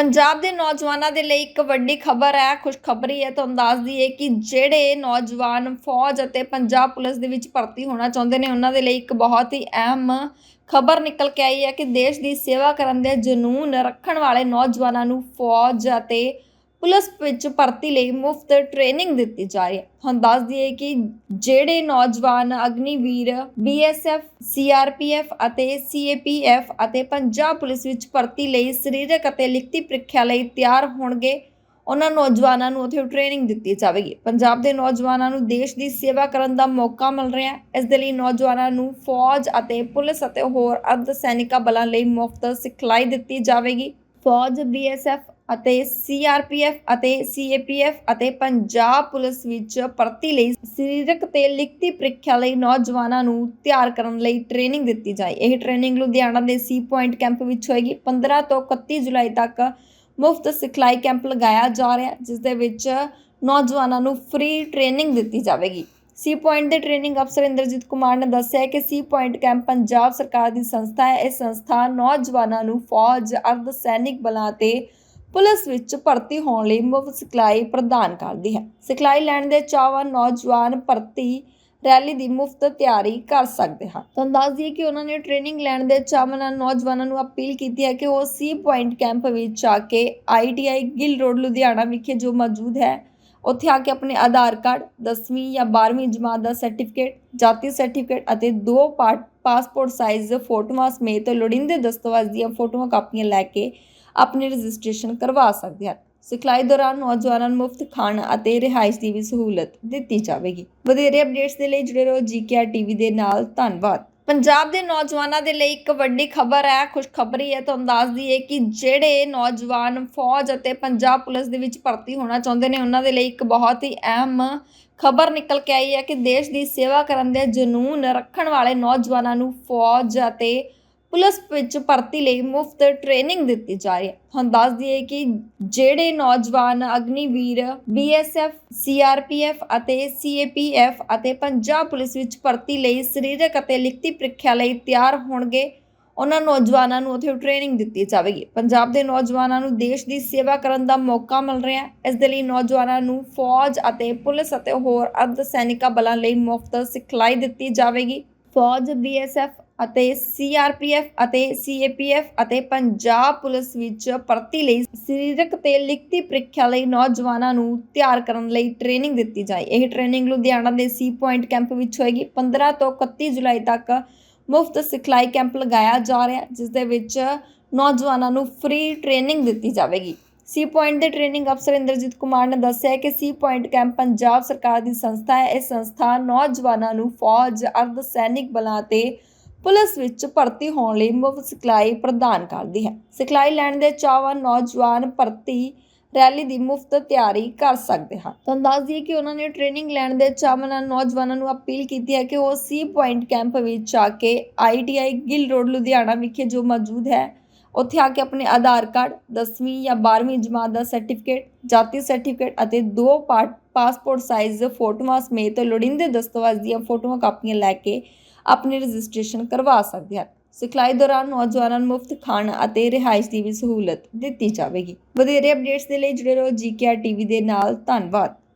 ਪੰਜਾਬ ਦੇ ਨੌਜਵਾਨਾਂ ਦੇ ਲਈ ਇੱਕ ਵੱਡੀ ਖਬਰ ਹੈ ਖੁਸ਼ਖਬਰੀ ਹੈ ਤੁਹਾਨੂੰ ਦੱਸ ਦਈਏ ਕਿ ਜਿਹੜੇ ਨੌਜਵਾਨ ਫੌਜ ਅਤੇ ਪੰਜਾਬ ਪੁਲਿਸ ਦੇ ਵਿੱਚ ਭਰਤੀ ਹੋਣਾ ਚਾਹੁੰਦੇ ਨੇ, ਉਹਨਾਂ ਦੇ ਲਈ ਇੱਕ ਬਹੁਤ ਹੀ ਅਹਿਮ ਖਬਰ ਨਿਕਲ ਕੇ ਆਈ ਹੈ ਕਿ ਦੇਸ਼ ਦੀ ਸੇਵਾ ਕਰਨ ਦੇ ਜਨੂਨ ਰੱਖਣ ਵਾਲੇ ਨੌਜਵਾਨਾਂ ਨੂੰ ਫੌਜ ਅਤੇ ਪੁਲਿਸ ਵਿੱਚ ਭਰਤੀ ਲਈ ਮੁਫਤ ਟ੍ਰੇਨਿੰਗ ਦਿੱਤੀ ਜਾ ਰਹੀ ਹੈ। ਤੁਹਾਨੂੰ ਦੱਸ ਦਈਏ ਕਿ ਜਿਹੜੇ ਨੌਜਵਾਨ ਅਗਨੀਵੀਰ ਬੀਐਸਐਫ ਸੀਆਰਪੀਐਫ ਅਤੇ ਸੀਏਪੀਐਫ ਅਤੇ ਪੰਜਾਬ ਪੁਲਿਸ ਵਿੱਚ ਭਰਤੀ ਲਈ ਸਰੀਰਕ ਅਤੇ ਲਿਖਤੀ ਪ੍ਰੀਖਿਆ ਲਈ ਤਿਆਰ ਹੋਣਗੇ, ਉਹਨਾਂ ਨੌਜਵਾਨਾਂ ਨੂੰ ਉੱਥੇ ਟ੍ਰੇਨਿੰਗ ਦਿੱਤੀ ਜਾਵੇਗੀ। ਪੰਜਾਬ ਦੇ ਨੌਜਵਾਨਾਂ ਨੂੰ ਦੇਸ਼ ਦੀ ਸੇਵਾ ਕਰਨ ਦਾ ਮੌਕਾ ਮਿਲ ਰਿਹਾ ਹੈ। ਇਸ ਦੇ ਲਈ ਨੌਜਵਾਨਾਂ ਨੂੰ ਫੌਜ ਅਤੇ ਪੁਲਿਸ ਅਤੇ ਹੋਰ ਅਰਧ ਸੈਨਿਕਾਂ ਬਲਾਂ ਲਈ ਮੁਫਤ ਸਿਖਲਾਈ ਦਿੱਤੀ ਜਾਵੇਗੀ। ਫੌਜ ਬੀਐਸਐਫ ਅਤੇ ਸੀਆਰਪੀਐਫ ਅਤੇ ਸੀਏਪੀਐਫ ਅਤੇ ਪੰਜਾਬ ਪੁਲਿਸ ਵਿੱਚ ਭਰਤੀ ਲਈ ਸਰੀਰਕ ਤੇ ਲਿਖਤੀ ਪ੍ਰੀਖਿਆ ਲਈ ਨੌਜਵਾਨਾਂ ਨੂੰ ਤਿਆਰ ਕਰਨ ਲਈ ਟ੍ਰੇਨਿੰਗ ਦਿੱਤੀ ਜਾਏ। ਇਹ ਟ੍ਰੇਨਿੰਗ ਲੁਧਿਆਣਾ ਦੇ ਸੀ ਪੁਆਇੰਟ ਕੈਂਪ ਵਿੱਚ ਹੋਏਗੀ। 15 ਤੋਂ 31 ਜੁਲਾਈ ਤੱਕ ਮੁਫਤ ਸਿਖਲਾਈ ਕੈਂਪ ਲਗਾਇਆ ਜਾ ਰਿਹਾ ਜਿਸ ਦੇ ਵਿੱਚ ਨੌਜਵਾਨਾਂ ਨੂੰ ਫ੍ਰੀ ਟ੍ਰੇਨਿੰਗ ਦਿੱਤੀ ਜਾਵੇਗੀ। ਸੀ ਪੁਆਇੰਟ ਦੇ ਟ੍ਰੇਨਿੰਗ ਅਫਸਰ ਇੰਦਰਜੀਤ ਕੁਮਾਰ ਨੇ ਦੱਸਿਆ ਕਿ ਸੀ ਪੁਆਇੰਟ ਕੈਂਪ ਪੰਜਾਬ ਸਰਕਾਰ ਦੀ ਸੰਸਥਾ ਹੈ। ਇਹ ਸੰਸਥਾ ਨੌਜਵਾਨਾਂ ਨੂੰ ਫੌਜ ਅਰਧ ਸੈਨਿਕ ਬਲਾਂ ਤੇ ਪੁਲਿਸ ਵਿੱਚ ਭਰਤੀ ਹੋਣ ਲਈ ਮੁਫਤ ਸਿਖਲਾਈ ਪ੍ਰਦਾਨ ਕਰਦੀ ਹੈ। ਸਿਖਲਾਈ ਲੈਣ ਦੇ ਚਾਹਵਾਨ ਨੌਜਵਾਨ ਭਰਤੀ ਰੈਲੀ ਦੀ ਮੁਫਤ ਤਿਆਰੀ ਕਰ ਸਕਦੇ ਹਨ। ਤੁਹਾਨੂੰ ਦੱਸ ਦਈਏ ਕਿ ਉਹਨਾਂ ਨੇ ਟ੍ਰੇਨਿੰਗ ਲੈਣ ਦੇ ਚਾਹਵਾਨ ਨੌਜਵਾਨਾਂ ਨੂੰ ਅਪੀਲ ਕੀਤੀ ਹੈ ਕਿ ਉਹ ਸੀ ਪੁਆਇੰਟ ਕੈਂਪ ਵਿੱਚ ਆ ਕੇ ਆਈਟੀਆਈ ਗਿੱਲ ਰੋਡ, ਲੁਧਿਆਣਾ ਵਿਖੇ ਜੋ ਮੌਜੂਦ ਹੈ, ਉੱਥੇ ਆ ਕੇ ਆਪਣੇ ਆਧਾਰ ਕਾਰਡ 10ਵੀਂ ਜਾਂ 12ਵੀਂ ਜਮਾਤ ਦਾ ਸਰਟੀਫਿਕੇਟ, ਜਾਤੀ ਸਰਟੀਫਿਕੇਟ ਅਤੇ ਦੋ ਪਾਟ ਪਾਸਪੋਰਟ ਸਾਈਜ਼ ਫੋਟੋਆਂ ਸਮੇਤ ਲੋੜੀਂਦੇ ਦਸਤਾਵੇਜ਼ ਦੀਆਂ ਫੋਟੋਆਂ ਕਾਪੀਆਂ ਲੈ ਕੇ ਆਪਣੀ ਰਜਿਸਟ੍ਰੇਸ਼ਨ ਕਰਵਾ ਸਕਦੇ ਹਨ। ਸਿਖਲਾਈ ਦੌਰਾਨ ਨੌਜਵਾਨਾਂ ਨੂੰ ਮੁਫਤ ਖਾਣ ਅਤੇ ਰਿਹਾਇਸ਼ ਦੀ ਵੀ ਸਹੂਲਤ ਦਿੱਤੀ ਜਾਵੇਗੀ। ਵਧੇਰੇ ਅਪਡੇਟਸ ਦੇ ਲਈ ਜੁੜੇ ਰਹੋ ਜੀਕੇਆਰ ਟੀਵੀ ਦੇ ਨਾਲ। ਧੰਨਵਾਦ। ਪੰਜਾਬ ਦੇ ਨੌਜਵਾਨਾਂ ਦੇ ਲਈ ਇੱਕ ਵੱਡੀ ਖਬਰ ਹੈ, ਖੁਸ਼ਖਬਰੀ ਹੈ। ਤੁਹਾਨੂੰ ਦੱਸ ਦਈਏ ਕਿ ਜਿਹੜੇ ਨੌਜਵਾਨ ਫੌਜ ਅਤੇ ਪੰਜਾਬ ਪੁਲਿਸ ਦੇ ਵਿੱਚ ਭਰਤੀ ਹੋਣਾ ਚਾਹੁੰਦੇ ਨੇ, ਉਹਨਾਂ ਦੇ ਲਈ ਇੱਕ ਬਹੁਤ ਹੀ ਅਹਿਮ ਖਬਰ ਨਿਕਲ ਕੇ ਆਈ ਹੈ ਕਿ ਦੇਸ਼ ਦੀ ਸੇਵਾ ਕਰਨ ਦੇ ਜਨੂਨ ਰੱਖਣ ਵਾਲੇ ਨੌਜਵਾਨਾਂ ਨੂੰ ਫੌਜ ਅਤੇ ਪੁਲਿਸ ਵਿੱਚ ਭਰਤੀ ਲਈ ਮੁਫਤ ਟ੍ਰੇਨਿੰਗ ਦਿੱਤੀ ਜਾ ਰਹੀ ਹੈ। ਤੁਹਾਨੂੰ ਦੱਸ ਦਈਏ ਕਿ ਜਿਹੜੇ ਨੌਜਵਾਨ ਅਗਨੀਵੀਰ ਬੀਐਸਐਫ ਸੀਆਰਪੀਐਫ ਅਤੇ ਸੀਏਪੀਐਫ ਅਤੇ ਪੰਜਾਬ ਪੁਲਿਸ ਵਿੱਚ ਭਰਤੀ ਲਈ ਸਰੀਰਕ ਅਤੇ ਲਿਖਤੀ ਪ੍ਰੀਖਿਆ ਲਈ ਤਿਆਰ ਹੋਣਗੇ, ਉਹਨਾਂ ਨੌਜਵਾਨਾਂ ਨੂੰ ਉੱਥੇ ਟ੍ਰੇਨਿੰਗ ਦਿੱਤੀ ਜਾਵੇਗੀ। ਪੰਜਾਬ ਦੇ ਨੌਜਵਾਨਾਂ ਨੂੰ ਦੇਸ਼ ਦੀ ਸੇਵਾ ਕਰਨ ਦਾ ਮੌਕਾ ਮਿਲ ਰਿਹਾ ਹੈ। ਇਸ ਦੇ ਲਈ ਨੌਜਵਾਨਾਂ ਨੂੰ ਫੌਜ ਅਤੇ ਪੁਲਿਸ ਅਤੇ ਹੋਰ ਅਰਧ ਸੈਨਿਕਾਂ ਬਲਾਂ ਲਈ ਮੁਫਤ ਸਿਖਲਾਈ ਦਿੱਤੀ ਜਾਵੇਗੀ। ਫੌਜ ਬੀਐਸਐਫ ਅਤੇ ਸੀਆਰਪੀਐਫ ਅਤੇ ਸੀਏਪੀਐਫ ਅਤੇ ਪੰਜਾਬ ਪੁਲਿਸ ਵਿੱਚ ਭਰਤੀ ਲਈ ਸਰੀਰਕ ਤੇ ਲਿਖਤੀ ਪ੍ਰੀਖਿਆ ਲਈ ਨੌਜਵਾਨਾਂ ਨੂੰ ਤਿਆਰ ਕਰਨ ਲਈ ਟ੍ਰੇਨਿੰਗ ਦਿੱਤੀ ਜਾਏ। ਇਹ ਟ੍ਰੇਨਿੰਗ ਲੁਧਿਆਣਾ ਦੇ ਸੀ ਪੁਆਇੰਟ ਕੈਂਪ ਵਿੱਚ ਹੋਏਗੀ। 15 ਤੋਂ 31 ਜੁਲਾਈ ਤੱਕ ਮੁਫਤ ਸਿਖਲਾਈ ਕੈਂਪ ਲਗਾਇਆ ਜਾ ਰਿਹਾ ਜਿਸ ਦੇ ਵਿੱਚ ਨੌਜਵਾਨਾਂ ਨੂੰ ਫ੍ਰੀ ਟ੍ਰੇਨਿੰਗ ਦਿੱਤੀ ਜਾਵੇਗੀ। ਸੀ ਪੁਆਇੰਟ ਦੇ ਟ੍ਰੇਨਿੰਗ ਅਫਸਰ ਇੰਦਰਜੀਤ ਕੁਮਾਰ ਨੇ ਦੱਸਿਆ ਕਿ ਸੀ ਪੁਆਇੰਟ ਕੈਂਪ ਪੰਜਾਬ ਸਰਕਾਰ ਦੀ ਸੰਸਥਾ ਹੈ। ਇਹ ਸੰਸਥਾ ਨੌਜਵਾਨਾਂ ਨੂੰ ਫੌਜ ਅਰਧ ਸੈਨਿਕ ਬਲਾਂ ਤੇ ਪੁਲਿਸ ਵਿੱਚ ਭਰਤੀ ਹੋਣ ਲਈ ਮੁਫਤ ਸਿਖਲਾਈ ਪ੍ਰਦਾਨ ਕਰਦੀ ਹੈ। ਸਿਖਲਾਈ ਲੈਣ ਦੇ ਚਾਹਵਾਨ ਨੌਜਵਾਨ ਭਰਤੀ ਰੈਲੀ ਦੀ ਮੁਫਤ ਤਿਆਰੀ ਕਰ ਸਕਦੇ ਹਾਂ ਤੁਹਾਨੂੰ ਦੱਸ ਦਈਏ ਕਿ ਉਹਨਾਂ ਨੇ ਟ੍ਰੇਨਿੰਗ ਲੈਣ ਦੇ ਚਾਹਵਾਨ ਨੌਜਵਾਨਾਂ ਨੂੰ ਅਪੀਲ ਕੀਤੀ ਹੈ ਕਿ ਉਹ ਸੀ ਪੁਆਇੰਟ ਕੈਂਪ ਵਿੱਚ ਆ ਕੇ ਆਈਟੀਆਈ ਗਿੱਲ ਰੋਡ, ਲੁਧਿਆਣਾ ਵਿਖੇ ਜੋ ਮੌਜੂਦ ਹੈ, ਉੱਥੇ ਆ ਕੇ ਆਪਣੇ ਆਧਾਰ ਕਾਰਡ 10ਵੀਂ ਜਾਂ 12ਵੀਂ ਜਮਾਤ ਦਾ ਸਰਟੀਫਿਕੇਟ, ਜਾਤੀ ਸਰਟੀਫਿਕੇਟ ਅਤੇ ਦੋ ਪਾਟ ਪਾਸਪੋਰਟ ਸਾਈਜ਼ ਫੋਟੋਆਂ ਸਮੇਤ ਲੋੜੀਂਦੇ ਦਸਤਾਵੇਜ਼ ਦੀਆਂ ਫੋਟੋਆਂ ਕਾਪੀਆਂ ਲੈ ਕੇ ਆਪਣੀ ਰਜਿਸਟ੍ਰੇਸ਼ਨ ਕਰਵਾ ਸਕਦੇ ਹਨ। ਸਿਖਲਾਈ ਦੌਰਾਨ ਨੌਜਵਾਨਾਂ ਨੂੰ ਮੁਫਤ ਖਾਣ ਅਤੇ ਰਿਹਾਇਸ਼ ਦੀ ਵੀ ਸਹੂਲਤ ਦਿੱਤੀ ਜਾਵੇਗੀ। ਵਧੇਰੇ ਅਪਡੇਟਸ ਦੇ ਲਈ ਜੁੜੇ ਰਹੋ ਜੀਕੇਆਰ ਟੀਵੀ ਦੇ ਨਾਲ। ਧੰਨਵਾਦ।